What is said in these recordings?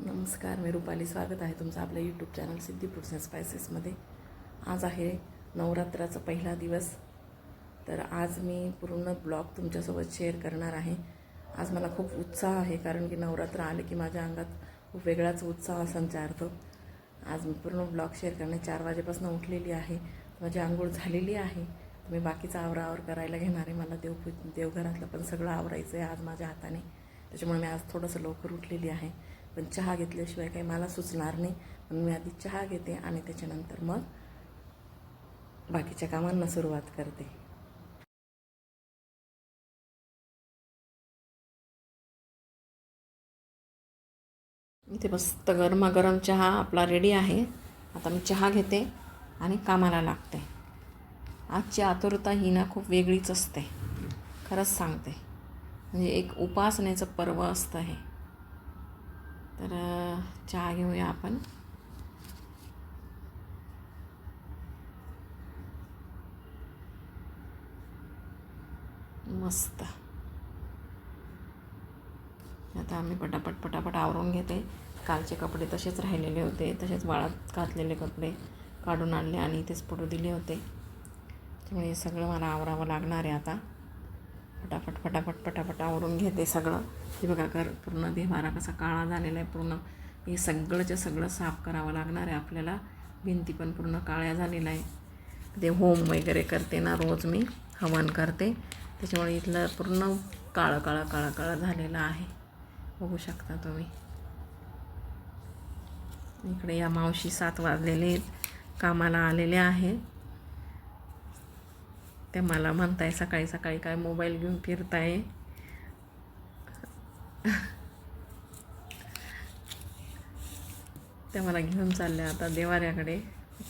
नमस्कार मी रुपाली. स्वागत आहे तुमचं आपल्या YouTube channel Siddhi fruits and स्पायसेसमध्ये आज आहे नवरात्राचा पहिला दिवस. तर आज मी पूर्ण ब्लॉग तुमच्यासोबत शेअर करणार आहे. आज मला खूप उत्साह आहे कारण की नवरात्र आले की माझ्या अंगात खूप वेगळाच उत्साह संचारतो आज मी पूर्ण ब्लॉग शेअर करणे चार वाजेपासून उठलेली आहे. माझी आंघोळ झालेली आहे. मी बाकीचा आवरावर करायला घेणार आहे. मला देव देवघरातलं पण सगळं आवरायचं आहे आज माझ्या हाताने. त्याच्यामुळे मी आज थोडंसं लवकर उठलेली आहे. पण चहा घेतल्याशिवाय काही मला सुचणार नाही. पण मी आधी चहा घेते आणि त्याच्यानंतर मग बाकीच्या कामांना सुरुवात करते. इथे मस्त गरमागरम चहा आपला रेडी आहे. आता मी चहा घेते आणि कामाला लागते. आजची आतुरता ही ना खूप वेगळीच असते. खरंच सांगते. म्हणजे एक उपासनेचं पर्व असतं हे. तर चहा घेऊया आपण. मस्त. आता आम्ही पटापट पटापट आवरून घेते. कालचे कपडे तसेच राहिलेले होते. तसेच वाळत घातलेले कपडे काढून आणले आणि इथेच पडू दिले होते. त्यामुळे सगळं मला आवरावं लागणार आहे आता. फटाफट फटाफट फटाफट आवरून घेते सगळं. हे बघा कर पूर्ण देवारा कसा काळा झालेला आहे पूर्ण हे सगळंच्या सगळं साफ करावं लागणार आहे आपल्याला. भिंती पण पूर्ण काळ्या झालेल्या आहे. ते होम वगैरे करते ना रोज मी हवन करते. त्याच्यामुळे इथलं पूर्ण काळं काळं काळं काळं झालेलं आहे. बघू शकता तुम्ही. इकडे या मावशी सात वाजलेले कामाला आलेले आहे. ते मला म्हणताय सकाळी सकाळी काय मोबाईल घेऊन फिरताय? ते मला घेऊन चालले आता देवाऱ्याकडे.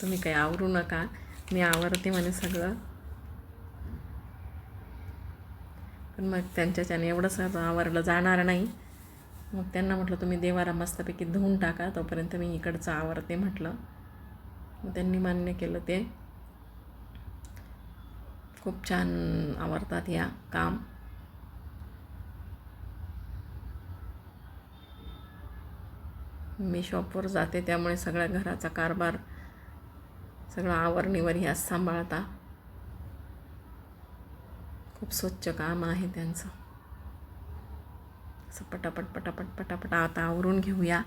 तुम्ही काही आवरू नका. मी आवरते म्हणे सगळं. पण मग त्यांच्याच्याने एवढं सगळं आवरलं जाणार नाही. मग त्यांना म्हटलं तुम्ही देवारा मस्तपैकी धुवून टाका तोपर्यंत मी इकडचं आवरते म्हटलं. मग त्यांनी मान्य केलं ते. खूप छान आवडतात या काम. मी शॉपवर जाते त्यामुळे सगळ्या घराचा कारभार सगळं आवरणीवर ह्या सांभाळता. खूप स्वच्छ काम आहे त्यांचं. असं पटापट पटापट पटापट आता आवरून घेऊया.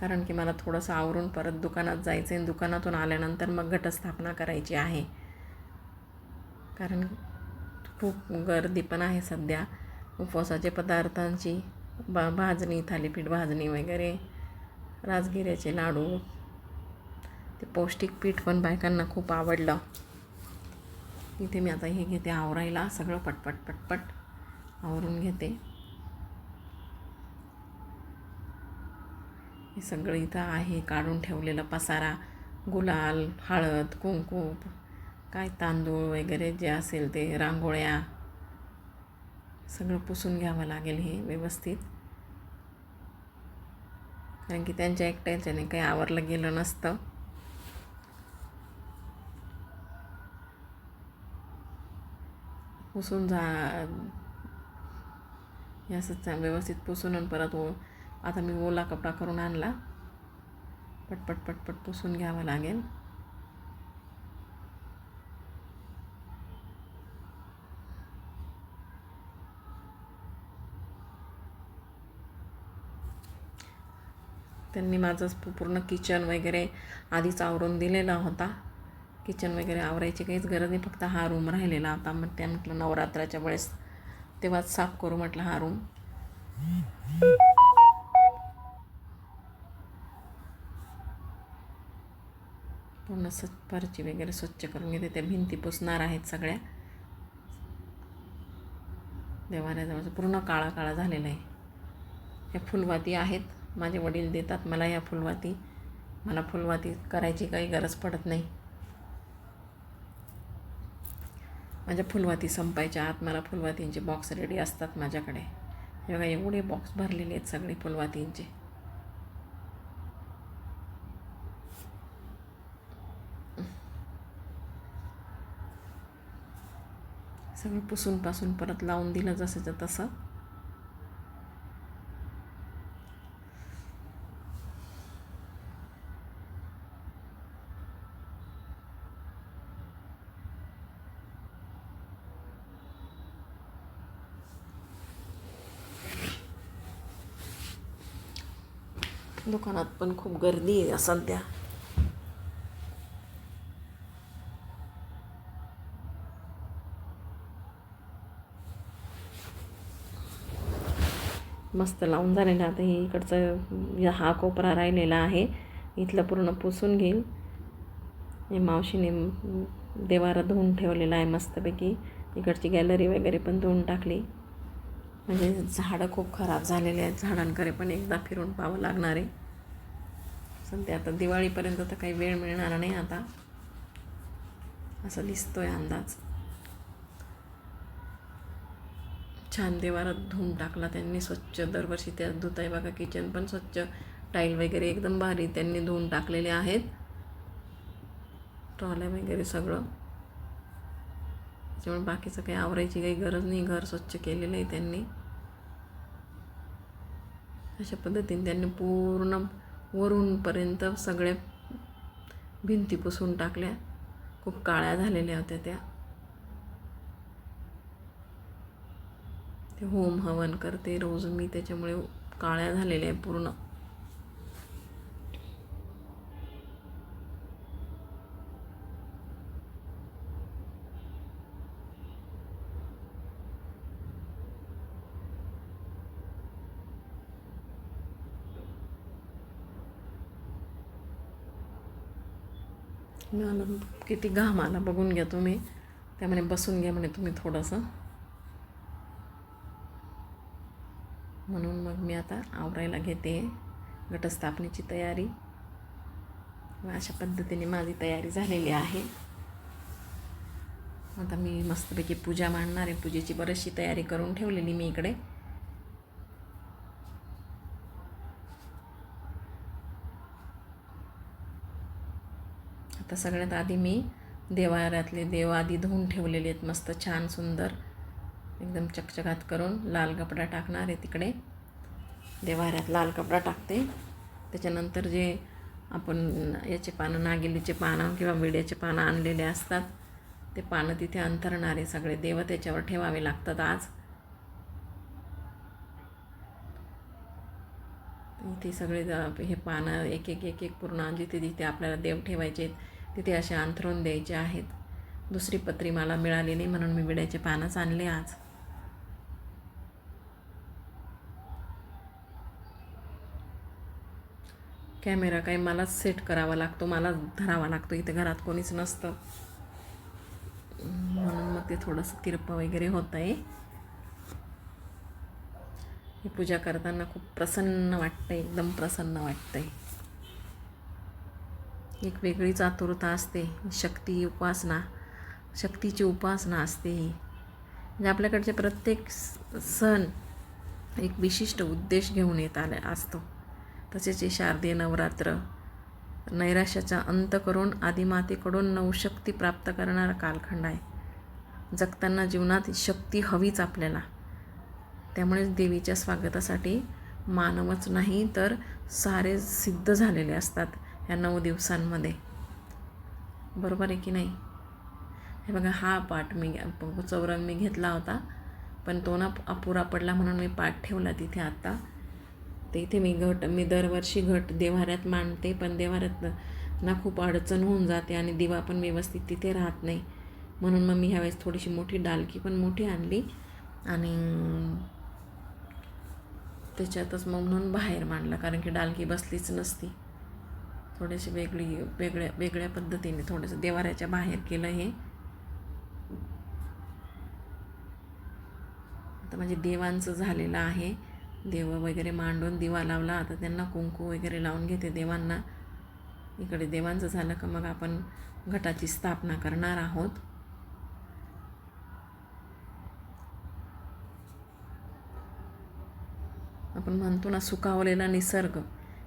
कारण की मला थोडंसं आवरून परत दुकानात जायचं आहे दुकानातून आल्यानंतर मग घटस्थापना करायची आहे. कारण खूप गर्दी पण आहे सध्या. उपवासाचे पदार्थांची बा भाजणी थालीपीठ भाजणी वगैरे राजगिऱ्याचे लाडू. ते पौष्टिक पीठ पण बायकांना खूप आवडलं. इथे मी आता हे घेते आवरायला सगळं पटपट पटपट आवरून घेते. हे सगळं इथं आहे काढून ठेवलेलं पसारा गुलाल हळद कुंकू काय तांदूळ वगैरे जे असेल ते रांगोळ्या सगळं पुसून घ्यावं लागेल हे व्यवस्थित. कारण की त्यांच्या एकट्याच्याने काही आवरलं गेलं नसतं. पुसून जा हे असं व्यवस्थित पुसून आणि परत ओ आता मी ओला कपडा करून आणला. पटपट पटपट पुसून घ्यावं लागेल. त्यांनी माझं पूर्ण किचन वगैरे आधीच आवरून दिलेला होता. किचन वगैरे आवरायची काहीच गरज नाही फक्त हा रूम राहिलेला होता. मग त्या म्हटलं नवरात्राच्या वेळेस तेव्हाच साफ करू म्हटलं हा रूम पूर्ण स्वच्छ फरची वगैरे स्वच्छ करून घेते. त्या भिंती पुसणार आहेत सगळ्या. देवाऱ्याजवळचं पूर्ण काळा काळा झालेला आहे. ह्या फुलवाती आहेत. माझे वडील देतात मला या फुलवाती. मला फुलवाती करायची काही गरज पडत नाही. माझ्या फुलवाती संपायच्या आत मला फुलवातींचे बॉक्स रेडी असतात माझ्याकडे. हे बघा एवढे बॉक्स भरलेले आहेत सगळे फुलवातींचे. सगळं पुसून पासून परत लावून दिलं जसंच्या तसं. दुकानात पण खूप गर्दी आहे सध्या. मस्त लावून झालेलं आता हे इकडचं हा कोपरा राहिलेला आहे. इथलं पूर्ण पुसून घेईल हे मावशीने देवारा धुवून ठेवलेला आहे मस्तपैकी. इकडची गॅलरी वगैरे पण धुवून टाकली. म्हणजे झाडं खूप खराब झालेले आहेत. झाडांकडे पण एकदा फिरून पाहावं लागणार आहे. सध्या आता दिवाळीपर्यंत तर काही वेळ मिळणार नाही आता. असं दिसतोय अंदाज. छान देवारात धुवून टाकला त्यांनी स्वच्छ. दरवर्षी त्यात धुत आहे बघा किचन पण स्वच्छ. टाईल वगैरे एकदम भारी त्यांनी धुवून टाकलेले आहेत. ट्रॉल्या वगैरे सगळं. त्याच्यामुळे बाकीचं काही आवरायची काही गरज नाही. घर स्वच्छ केलेलं आहे त्यांनी. अशा पद्धतीने त्यांनी पूर्ण वरूनपर्यंत सगळ्या भिंती पुसून टाकल्या. खूप काळ्या झालेल्या होत्या त्या. ते होम हवन करते. रोज मी त्याच्यामुळे काळ्या झालेल्या आहे पूर्ण. मला किती घाम आला बघून घ्या तुम्ही. त्यामुळे बसून घ्या म्हणे तुम्ही थोडंसं. म्हणून मग मी आता आवरायला घेते घटस्थापनेची तयारी. अशा पद्धतीने माझी तयारी झालेली आहे. आता मी मस्तपैकी पूजा मांडणार आहे. पूजेची बरीचशी तयारी करून ठेवलेली मी इकडे. आता सगळ्यात आधी मी देवाऱ्यातले देव आधी धुवून ठेवलेले आहेत मस्त छान सुंदर. एकदम चकचकात करून लाल कपडा टाकणार आहे तिकडे. देवाऱ्यात लाल कपडा टाकते. त्याच्यानंतर जे आपण याचे पानं नागिलीचे पानं किंवा विड्याचे पानं आणलेले असतात ते पानं तिथे अंतरणारे सगळे. देव त्याच्यावर ठेवावे लागतात आज. इथे सगळे हे पानं एक एक एक एक पूर्ण जिथे जिथे आपल्याला देव ठेवायचे आहेत तिथे असे अंथरून द्यायचे आहेत. दुसरी पत्री मला मिळाली नाही म्हणून मी विड्याचे पानंच आणले आज. कॅमेरा काही मलाच सेट करावा लागतो मलाच धरावा लागतो. इथे घरात कोणीच नसतं. म्हणून मग ते थोडंसं तिरपं वगैरे होत आहे. ही पूजा करताना खूप प्रसन्न वाटतं एकदम प्रसन्न वाटतंय. एक वेगळीच आतुरता असते. शक्ती उपासना शक्तीची उपासना असते ही. म्हणजे आपल्याकडचे प्रत्येक स- सण एक विशिष्ट उद्देश घेऊन येत आले असतो. तसेच हे शारदीय नवरात्र नैराश्याचा अंत करून आदिमातेकडून नवशक्ती प्राप्त करणारा कालखंड आहे. जगताना जीवनात शक्ती हवीच आपल्याला. त्यामुळेच देवीच्या स्वागतासाठी मानवच नाही तर सारे सिद्ध झालेले असतात. या नऊ दिवसांमध्ये. बरोबर आहे की नाही? हे बघा हा पाठ मी चौरंग मी घेतला होता पण तो ना अपुरा पडला म्हणून मी पाठ ठेवला तिथे आत्ता ते इथे मी घट मी दरवर्षी घट देवाऱ्यात मांडते पण देवाऱ्यात ना खूप अडचण होऊन जाते आणि दिवा पण व्यवस्थित तिथे राहत नाही. म्हणून मग मी ह्यावेळेस थोडीशी मोठी डालकी पण मोठी आणली आणि त्याच्यातच मग म्हणून बाहेर मांडला कारण की डालकी बसलीच नसती. थोडेसे वेगळी वेगळ्या वेगळ्या पद्धतीने थोडंसं देवाऱ्याच्या बाहेर केलं हे. आता म्हणजे देवांचं झालेलं आहे. देव वगैरे मांडून दिवा लावला. आता त्यांना कुंकू वगैरे लावून घेते देवांना. इकडे देवांचं झालं का मग आपण घटाची स्थापना करणार आहोत. आपण म्हणतो ना सुकावलेला निसर्ग.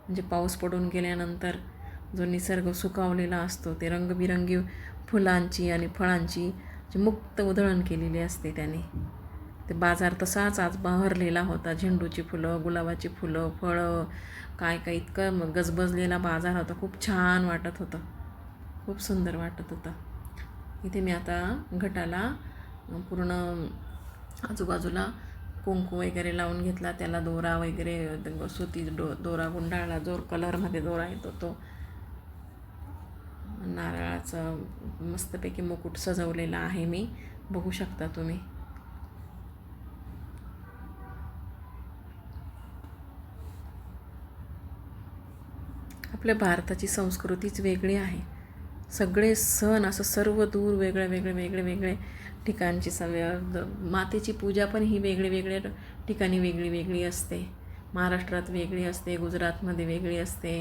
म्हणजे पाऊस पडून गेल्यानंतर जो निसर्ग सुकावलेला असतो ते रंगबिरंगी फुलांची आणि फळांची जी मुक्त उधळण केलेली असते त्याने. ते बाजार तसाच आज बहरलेला होता. झेंडूची फुलं गुलाबाची फुलं फळं काय काय इतकं गजबजलेला बाजार होता. खूप छान वाटत होतं. खूप सुंदर वाटत होतं. इथे मी आता घटाला पूर्ण आजूबाजूला कुंकू वगैरे लावून घेतला. त्याला दोरा वगैरे सुती डो दोरा गुंडाळला. जो कलरमध्ये दोरा येतो तो नारळाचं मस्तपैकी मुकुट सजवलेला आहे मी. बघू शकता तुम्ही. आपल्या भारताची संस्कृतीच वेगळी आहे. सगळे सण असं सर्व दूर वेगळे वेगळे वेगळे वेगळे ठिकाणची सवय मातेची पूजा पण ही वेगळी वेगळ्या ठिकाणी वेगळी वेगळी असते. महाराष्ट्रात वेगळी असते गुजरातमध्ये वेगळी असते.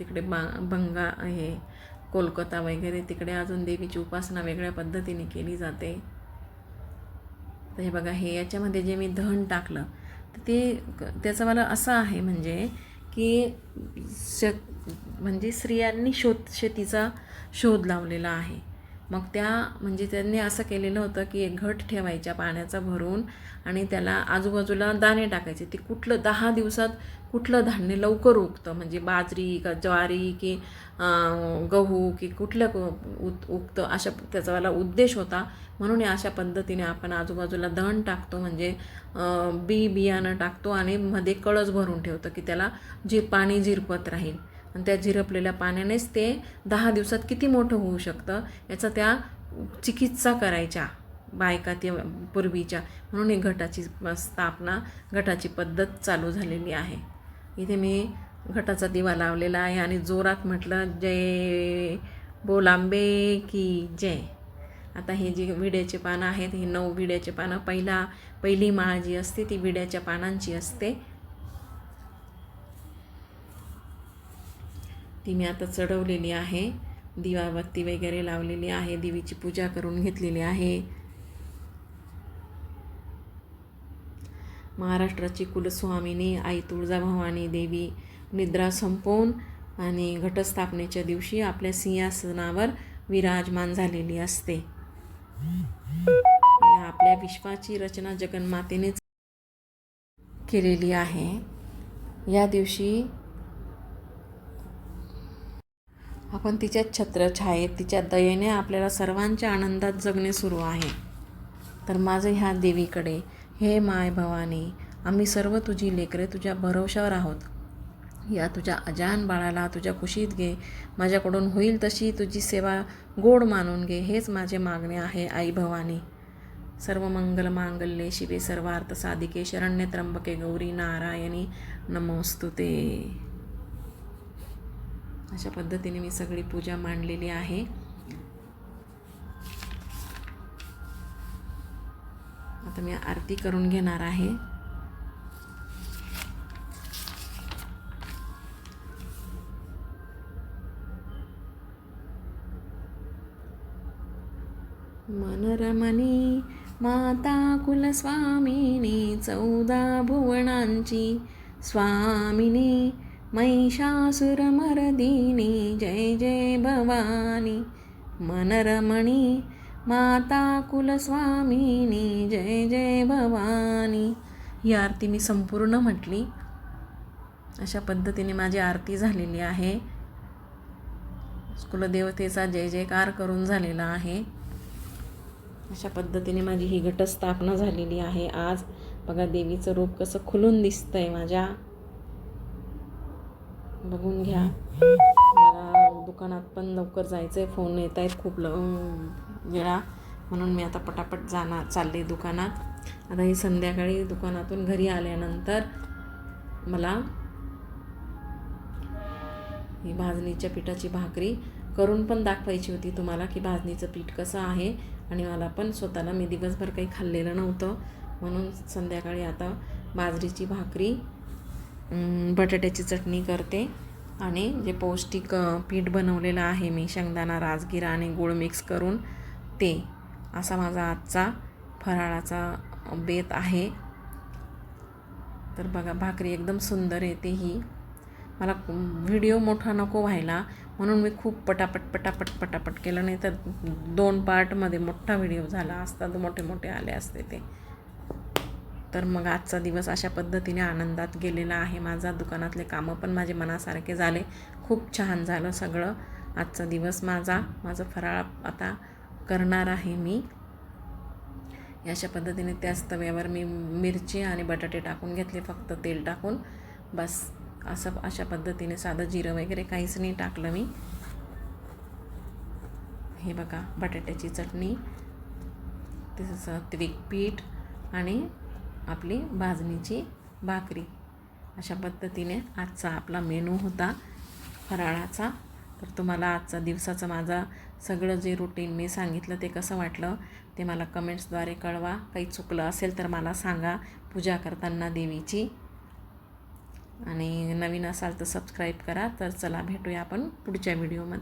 तिकडे बा बंगा हे कोलकाता वगैरे तिकडे अजून देवीची उपासना वेगळ्या पद्धतीने केली जाते. तर हे बघा हे याच्यामध्ये जे मी दहन टाकलं तर ते त्याचं मला असं आहे म्हणजे की श म्हणजे स्त्रियांनी शोध शेतीचा शोध लावलेला आहे. मग त्या म्हणजे त्यांनी असं केलेलं होतं की एक घट ठेवायच्या पाण्याचा भरून आणि त्याला आजूबाजूला दाणे टाकायचे. ते कुठलं दहा दिवसात कुठलं धान्य लवकर उगतं? म्हणजे बाजरी का ज्वारी की गहू की कुठलं उत उगतं? अशा त्याचा मला उद्देश होता. म्हणून अशा पद्धतीने आपण आजूबाजूला दहन टाकतो. म्हणजे बी बियाणं टाकतो आणि मध्ये कळस भरून ठेवतो की त्याला जे पाणी झिरपत राहील. आणि त्या झिरपलेल्या पाण्यानेच ते दहा दिवसात किती मोठं होऊ शकतं? याचा त्या चिकित्सा करायच्या बायका ते पूर्वीच्या. म्हणून ही घटाची स्थापना घटाची पद्धत चालू झालेली आहे. इथे मी घटाचा दिवा लावलेला आहे आणि जोरात म्हटलं जय बोलांबे की जय. आता हे जी विड्याचे पानं आहेत हे नऊ विड्याचे पानं. पहिला पहिली माळ जी असते ती विड्याच्या पानांची असते. ती मी आता चढवलेली आहे. दिवाबत्ती वगैरे लावलेली आहे. देवीची पूजा करून घेतलेली आहे. महाराष्ट्राची कुलस्वामिनी आई तुळजाभवानी देवी निद्रा संपवून आणि घटस्थापनेच्या दिवशी आपल्या सिंहासनावर विराजमान झालेली असते. या आपल्या विश्वाची रचना जगन्मातेनेच केलेली आहे. या दिवशी आपण तिच्या छत्रछायेत तिच्या दयेने आपल्याला सर्वांच्या आनंदात जगणे सुरू आहे. तर माझं ह्या देवीकडे हे माय भवानी आम्ही सर्व तुझी लेकरे तुझ्या भरवशावर आहोत. या तुझ्या अजान बाळाला तुझ्या कुशीत घे. माझ्याकडून होईल तशी तुझी सेवा गोड मानून घे. हेच माझे मागणे आहे आई भवानी. सर्व मंगल मांगल्ये शिवे सर्वार्थ साधिके शरण्य त्र्यंबके गौरी नारायणी. नमोस्तुते. अशा पद्धतीने मी सगळी पूजा मांडलेली आहे. आता मी आरती करून घेणार आहे. मनरमणी माता कुलस्वामिनी चौदा भुवनांची. स्वामिनी महिषासुरमर्दिनी जय जय भवानी. मनरमणी माता कुलस्वामिनी जय जय भवानी. ही आरती मी संपूर्ण म्हटली. अशा पद्धतीने माझी आरती झालेली आहे. कुलदेवतेचा जय जयकार करून झालेला आहे. अशा पद्धतीने माझी ही घटस्थापना झालेली आहे आज. बघा देवीचं रूप कसं खुलून दिसतंय माझ्या. बघून घ्या. दुकानात पण लवकर जायचं आहे फोन येत आहेत खूप ल वेळा. म्हणून मी आता पटापट जाणार चालले दुकानात. आता ही संध्याकाळी दुकानातून घरी आल्यानंतर मला ही भाजणीच्या पिठाची भाकरी करून पण दाखवायची होती तुम्हाला की भाजणीचं पीठ कसं आहे. आणि मला पण स्वतःला मी दिवसभर काही खाल्लेलं नव्हतं. म्हणून संध्याकाळी आता बाजरीची भाकरी बटाट्याची चटणी करते. आणि जे पौष्टिक पीठ बनवलेलं आहे मी शेंगदाणा राजगिरा आणि गूळ मिक्स करून ते असा माझा आजचा फराळाचा बेत आहे. तर बघा भाकरी एकदम सुंदर येते ही. मला व्हिडिओ मोठा नको व्हायला म्हणून मी खूप पटापट पटापट पटापट केलं. नाही तर दोन पार्टमध्ये मोठा व्हिडिओ झाला असता तर मोठे मोठे आले असते ते. तर मग आजचा दिवस अशा पद्धतीने आनंदात गेलेला आहे. माझा दुकानातले कामं पण माझे मनासारखे झाले. खूप छान झालं सगळं. आजचा दिवस माझा माझं फराळ आता करणार आहे मी. अशा पद्धतीने त्याच तव्यावर मी मिरची आणि बटाटे टाकून घेतले फक्त तेल टाकून. बस असं अशा पद्धतीने साधं जिरं वगैरे काहीच नाही टाकलं मी. हे बघा बटाट्याची चटणी तसं त्विक पीठ आणि आपली भाजणीची भाकरी. अशा पद्धतीने आजचा आपला मेनू होता फराळाचा. तर तुम्हाला आजचा दिवसाचं माझा सगळं जे रुटीन मी सांगितलं ते कसं वाटलं ते मला कमेंट्सद्वारे कळवा. काही चुकलं असेल तर मला सांगा पूजा करताना देवीची. आणि नवीन असाल तर सबस्क्राईब करा. तर चला भेटूया आपण पुढच्या व्हिडिओमध्ये